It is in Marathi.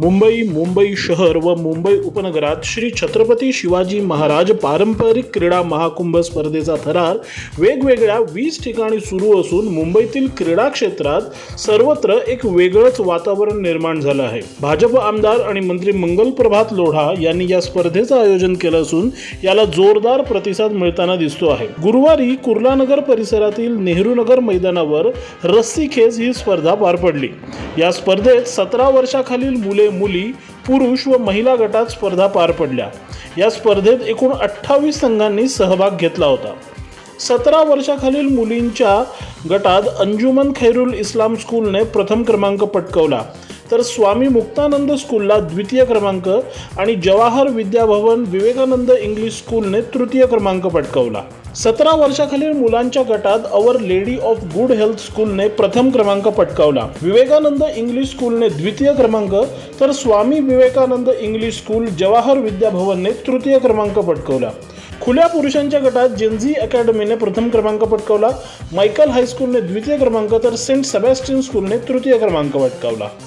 मुंबई मुंबई शहर व मुंबई उपनगरात श्री छत्रपती शिवाजी महाराज पारंपरिक क्रीडा महाकुंभ स्पर्धेचा थरार वेगवेगळ्या वीस ठिकाणी सुरू असून मुंबईतील क्रीडा क्षेत्रात सर्वत्र एक वेगळंच वातावरण निर्माण झालं आहे. भाजप आमदार आणि मंत्री मंगल प्रभात लोढा यांनी या स्पर्धेचं आयोजन केलं असून याला जोरदार प्रतिसाद मिळताना दिसतो आहे. गुरुवारी कुर्लानगर परिसरातील नेहरू नगर मैदानावर रस्सी खेच ही स्पर्धा पार पडली. या स्पर्धेत सतरा वर्षाखालील मुले मुले मुली पुरुष व महिला गटात स्पर्धा पार पडल्या. या स्पर्धेत एकूण अठ्ठावीस संघांनी सहभाग घेतला होता. सतरा वर्षाखालील मुलींच्या गटात अंजुमन खैरुल इस्लाम स्कूलने प्रथम क्रमांक पटकवला. तर स्वामी मुक्तानंद स्कूलला द्वितीय क्रमांक आणि जवाहर विद्याभवन विवेकानंद इंग्लिश स्कूलने तृतीय क्रमांक पटकवला. सतरा वर्षाखालील मुलांच्या गटात our lady of good health स्कूलने प्रथम क्रमांक पटकावला. विवेकानंद इंग्लिश स्कूलने द्वितीय क्रमांक तर स्वामी विवेकानंद इंग्लिश स्कूल जवाहर विद्याभवनने तृतीय क्रमांक पटकवला. खुल्या पुरुषांच्या गटात जेन्झी अकॅडमीने प्रथम क्रमांक पटकावला. मायकल हायस्कूलने द्वितीय क्रमांक तर सेंट सेबॅस्टियन स्कूलने तृतीय क्रमांक पटकावला.